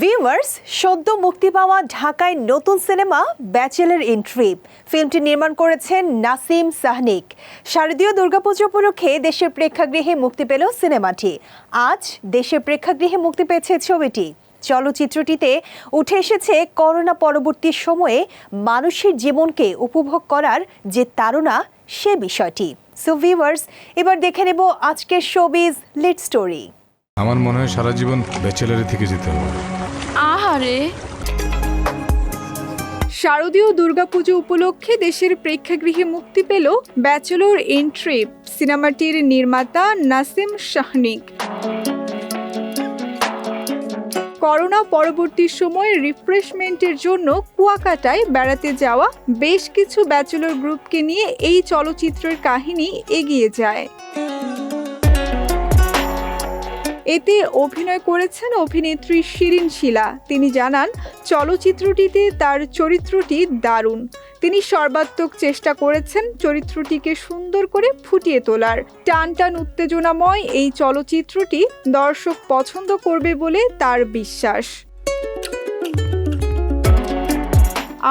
Viewers সদ্য মুক্তি পাওয়া ঢাকায় নতুন সিনেমা ব্যাচেলার ইন ট্রিপ ফিল্মটি নির্মাণ করেছেন নাসিম সাহনিক। শারদীয় দুর্গাপুজো উপলক্ষে দেশের প্রেক্ষাগৃহে মুক্তি পেল সিনেমাটি। আজ দেশের প্রেক্ষাগৃহে মুক্তি পেয়েছে ছবিটি। চলচ্চিত্রটিতে উঠে এসেছে করোনা পরবর্তী সময়ে মানুষের জীবনকে উপভোগ করার যে তাড়না, সে বিষয়টি। সো ভিউয়ার্স এবার দেখে নেব আজকের শোবিজ লিড স্টোরি আমার মনে হয় সারা জীবন ব্যাচেলারে থেকে যেতে হবে। আহারে। শারদীয় দুর্গাপুজো উপলক্ষে দেশের প্রেক্ষাগৃহে মুক্তি পেল ব্যাচেলর ইন ট্রিপ সিনেমাটির নির্মাতা নাসিম শাহনিক। করোনা পরবর্তী সময়ে রিফ্রেশমেন্টের জন্য কুয়াকাটায় বেড়াতে যাওয়া বেশ কিছু ব্যাচেলর গ্রুপকে নিয়ে এই চলচ্চিত্রের কাহিনী এগিয়ে যায়। এতে অভিনয় করেছেন অভিনেত্রী শিরিন শিলা। তিনি জানান, চলচ্চিত্রটিতে তার চরিত্রটি দারুণ। তিনি সর্বাত্মক চেষ্টা করেছেন চরিত্রটিকে সুন্দর করে ফুটিয়ে তোলার। টান টান উত্তেজনাময় এই চলচ্চিত্রটি দর্শক পছন্দ করবে বলে তার বিশ্বাস।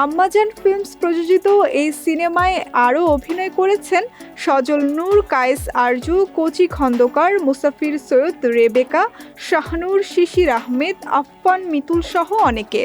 আম্মাজান ফিল্মস প্রযোজিত এই সিনেমায় আরও অভিনয় করেছেন সজল নূর, কায়েস আরজু, কোচি খন্দকার, মুসাফির সৈয়দ রেবেকা, শাহনুর, শিশির আহমেদ, আফফান মিতুল সহ অনেকে।